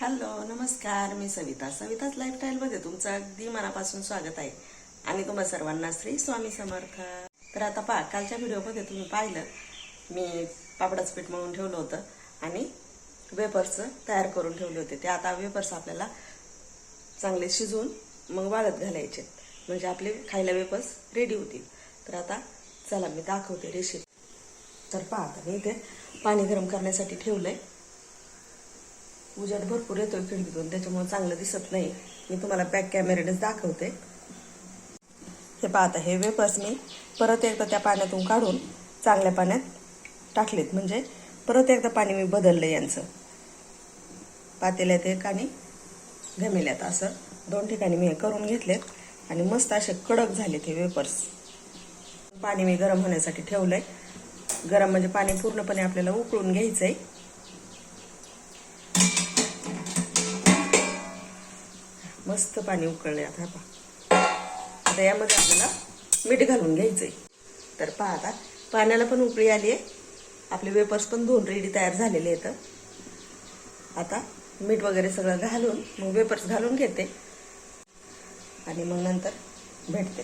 Hello नमस्कार मी सविता. सविताच लाईफस्टाईलमध्ये तुमचं अगदी मनापासून स्वागत आहे. आणि तुम्हा सर्वांना श्री स्वामी समर्थ. तर आता पहा कालच्या व्हिडिओमध्ये तुम्ही पाहिलं मी पापडाचं पीठ म्हणून ठेवलं होतं आणि वेपर्स तयार करून ठेवले होते. ते आता वेपर्स आपल्याला चांगले शिजवून मग वाळत घालायचे. म्हणजे आपले खायला वेपर्स रेडी होतील. तर आता चला मी दाखवते रेसिपी तर पहा आता मी इथे पाणी गरम करण्यासाठी ठेवलं आहे उजेड भरपूर येतोय खिडकीतून त्याच्यामुळे चांगलं दिसत नाही. मी तुम्हाला बॅक कॅमेऱ्यानेच दाखवते. ते पाहता हे वेपर्स मी परत एकदा त्या पाण्यातून काढून चांगल्या पाण्यात टाकलेत. म्हणजे परत एकदा पाणी मी बदललं यांचं. पातेल्यात एक आणि घमेल्यात असं दोन ठिकाणी मी हे करून घेतलेत आणि मस्त असे कडक झालेत हे वेपर्स पाणी मी गरम होण्यासाठी ठेवलं आहे गरम म्हणजे पाणी पूर्णपणे आपल्याला उकळून घ्यायचं आहे मस्त पाणी उकळले आता पहा. आता यामध्ये आपल्याला मीठ घालून घ्यायचंय. तर पहा आता पाण्याला पण उकळी आली आहे आपले वेपर्स पण दोन रेडी तयार झालेले आहेत. आता मीठ वगैरे सगळं घालून मग वेपर्स घालून घेते. आणि मग नंतर भेटते.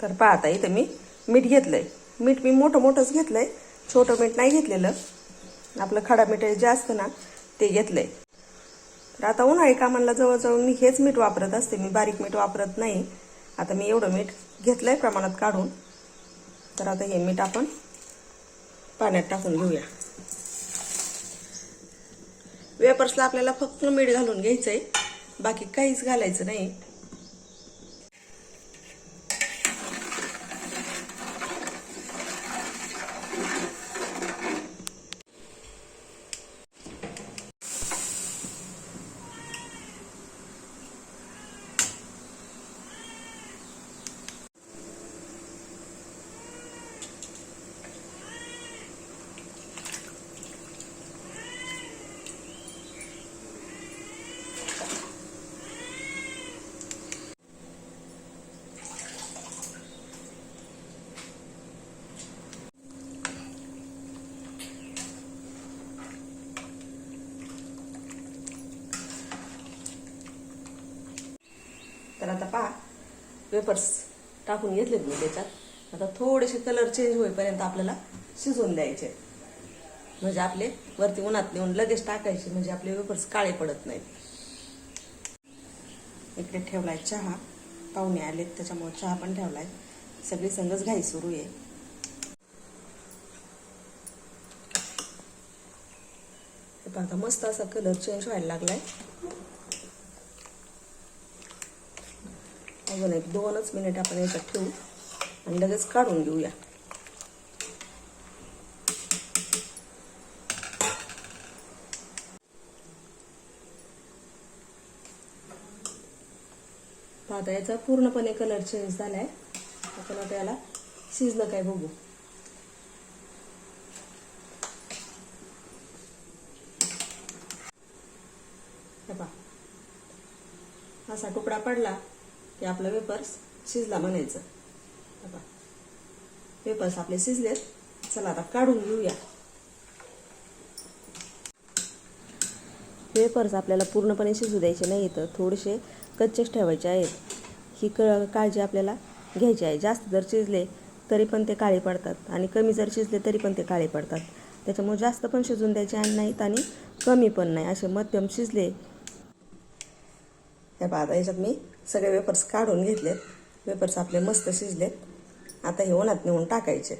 तर पहा आता इथं मी मीठ घेतलंय. मीठ मी मोठं मोठंच घेतलंय. छोटं मीठ नाही घेतलेलं. आपलं खडा मीठ जे असतं ना ते घेतलंय. तर आता उन्हाळी कामाला जवळजवळ मी हेच मीठ वापरत असते. मी बारीक मीठ वापरत नाही. आता मी एवढं मीठ घेतलंय प्रमाणात काढून. तर आता हे मीठ आपण पाण्यात टाकून घेऊया. वेपर्सला आपल्याला फक्त मीठ घालून घ्यायचंय. बाकी काहीच घालायचं नाही तर आता पहा पेपर्स टाकून घेतलेत मी त्याच्यात. आता थोडेसे कलर चेंज होईपर्यंत आपल्याला शिजवून द्यायचे. म्हणजे आपले वरती उन्हात नेऊन लगेच टाकायचे म्हणजे आपले वेपर्स काळे पडत नाहीत. इकडे ठेवलाय चहा. पाहुणे आलेत त्याच्यामुळे चहा पण ठेवलाय. सगळी संगच घाई सुरू आहे. आता मस्त असा कलर चेंज व्हायला लागलाय. अजून एक दोनच मिनिट आपण याच्यात ठेवू आणि लगेच काढून घेऊया. आता याचा पूर्णपणे कलर चेंज झालाय. आपण आता याला शिजलं काय बघू. असा तुकडा पडला. की आपलं वेपर्स शिजला म्हणायचं. पेपर्स वेपर्स आपले शिजलेत. चला आता काढून घेऊया. वेपर्स आपल्याला पूर्णपणे शिजू द्यायचे नाही तर थोडेसे कच्चेच ठेवायचे आहेत. ही क काळजी आपल्याला घ्यायची आहे. जास्त जर शिजले तरी पण ते काळे पडतात आणि कमी जर शिजले तरी पण ते काळे पडतात. त्याच्यामुळे जास्त पण शिजून द्यायचे आणि नाहीत आणि कमी पण नाही. असे मध्यम शिजले हे पहा आता याच्यात मी सगळे वेपर्स काढून घेतलेत. वेपर्स आपले मस्त शिजलेत. आता हे उन्हात नेऊन टाकायचे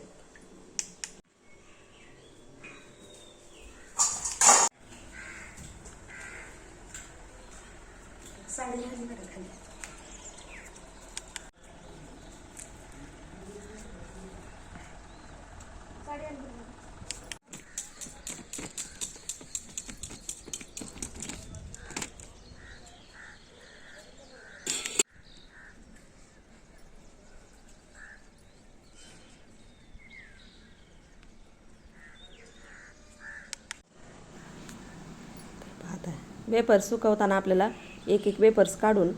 पाहत आहे वेपर्स सुकवताना आपल्याला एक एक वेपर्स काढून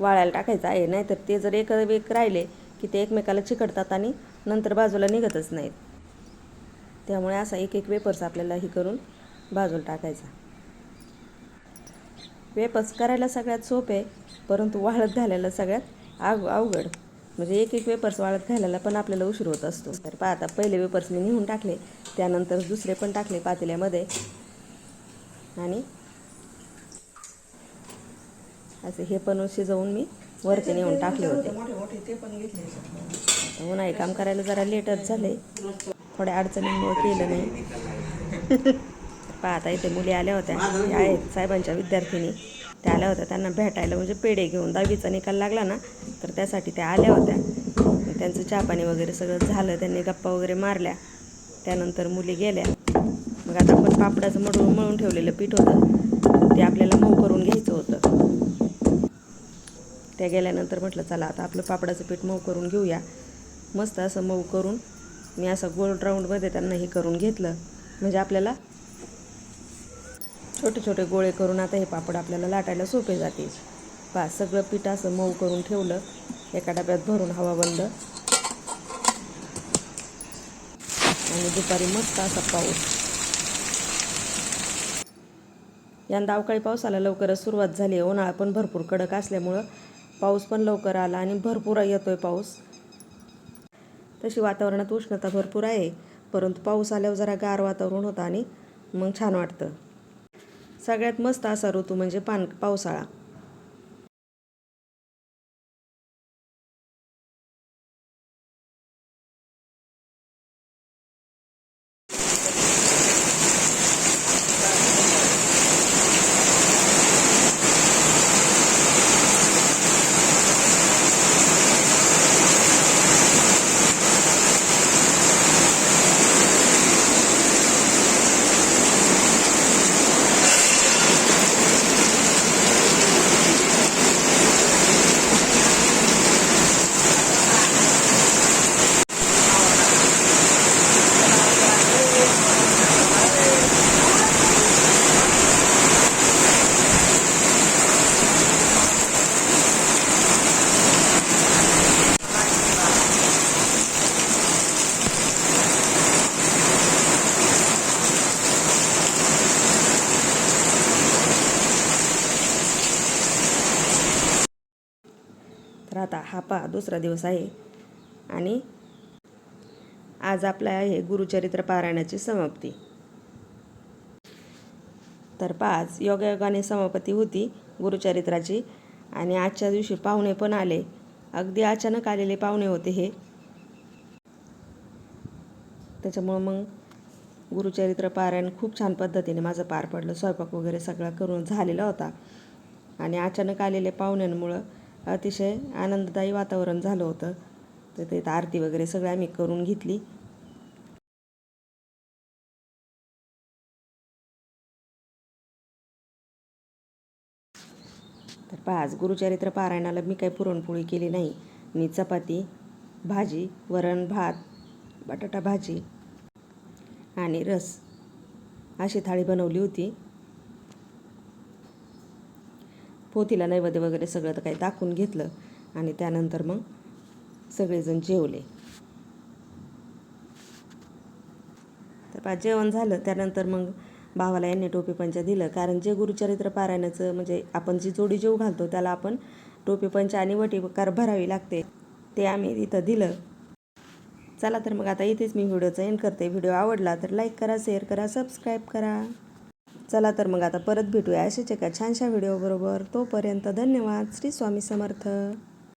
वाळायला टाकायचा आहे. नाहीतर ते जर एक वेक राहिले की ते एकमेकाला चिकटतात आणि नंतर बाजूला निघतच नाहीत. त्यामुळे असा एक एक वेपर्स आपल्याला हे करून बाजूला टाकायचा. वेपर्स करायला सगळ्यात सोपे परंतु वाळत घालायला सगळ्यात आव अवघड. म्हणजे एक एक वेपर्स वाळत घालायला पण आपल्याला उशीर होत असतो. तर पहा आता पहिले वेपर्स मी निघून टाकले त्यानंतर दुसरे पण टाकले पातेल्यामध्ये. आणि असे हे पण शिजवून मी वरती नेऊन टाकले होते. उन्हाळी काम करायला जरा लेटच झाले थोड्या अडचणींमुळे केलं नाही. पाहता इथे मुली आल्या होत्या. त्या आहेत साहेबांच्या विद्यार्थिनी. त्या आल्या होत्या. त्यांना भेटायला म्हणजे पेढे घेऊन दहावीचा निकाल लागला ना तर त्यासाठी त्या आल्या होत्या. त्यांचं चहापाणी वगैरे सगळं झालं. त्यांनी गप्पा वगैरे मारल्या. त्यानंतर मुली गेल्या. मग आता आपण पापडाचं मळून मळून ठेवलेलं पीठ होतं. ते आपल्याला मऊ करून घ्यायचं. त्या गेल्यानंतर म्हटलं चला आता आपलं पापडाचं पीठ मऊ करून घेऊया. मस्त असं मऊ करून मी असं गोल राऊंडमध्ये त्यांना हे करून घेतलं. म्हणजे आपल्याला छोटे छोटे गोळे करून आता हे पापड आपल्याला लाटायला सोपे जातील पा सगळं पीठ असं मऊ करून ठेवलं. एका डब्यात भरून हवा बंद. आणि दुपारी मस्त असा पाऊस. यंदा अवकाळी पावसाला लवकरच सुरुवात झाली आहे. उन्हाळा पण भरपूर कडक असल्यामुळं पाऊस पण लवकर आला आणि भरपूर येतो आहे पाऊस. तशी वातावरणात उष्णता भरपूर आहे परंतु पाऊस आल्यावर जरा गार वातावरण होतं आणि मग छान वाटतं. सगळ्यात मस्त असा ऋतू म्हणजे पान पावसाळा. तर आता हा पहा दुसरा दिवस आहे. आणि आज आपला आहे गुरुचरित्र पारायणाची समाप्ती. तर पाच योगायोगाने समापती होती गुरुचरित्राची. आणि आजच्या दिवशी पाहुणे पण आले. अगदी अचानक आलेले पाहुणे होते हे. त्याच्यामुळं मग गुरुचरित्र पारायण खूप छान पद्धतीने माझं पार पडलं. स्वयंपाक वगैरे सगळा करून झालेला होता. आणि अचानक आलेल्या पाहुण्यांमुळं अतिशय आनंददायी वातावरण झालं होतं. तर ते आरती वगैरे सगळं आम्ही करून घेतली. तर पहा आज गुरुचरित्र पारायणाला मी काही पुरणपोळी केली नाही. मी चपाती भाजी वरण भात बटाटा भाजी आणि रस अशी थाळी बनवली होती. पोथीला नैवेद्य वगैरे सगळं तर काही दाखवून घेतलं आणि त्यानंतर मग सगळेजण जेवले. तर पा जेवण झालं. त्यानंतर मग भावाला यांनी टोपी पंचा दिलं. कारण जे गुरुचरित्र पारायणाचं म्हणजे आपण जी जोडी जेव घालतो त्याला आपण टोपीपंच आणि वटी कार भरावी लागते. ते आम्ही इथं दिलं. चला तर मग आता इथेच मी व्हिडिओचा एंड करते. व्हिडिओ आवडला तर लाईक करा शेअर करा सबस्क्राईब करा. चला तर मग आता परत भेटूया अशाच एका छानशा व्हिडिओबरोबर तोपर्यंत धन्यवाद. श्री स्वामी समर्थ.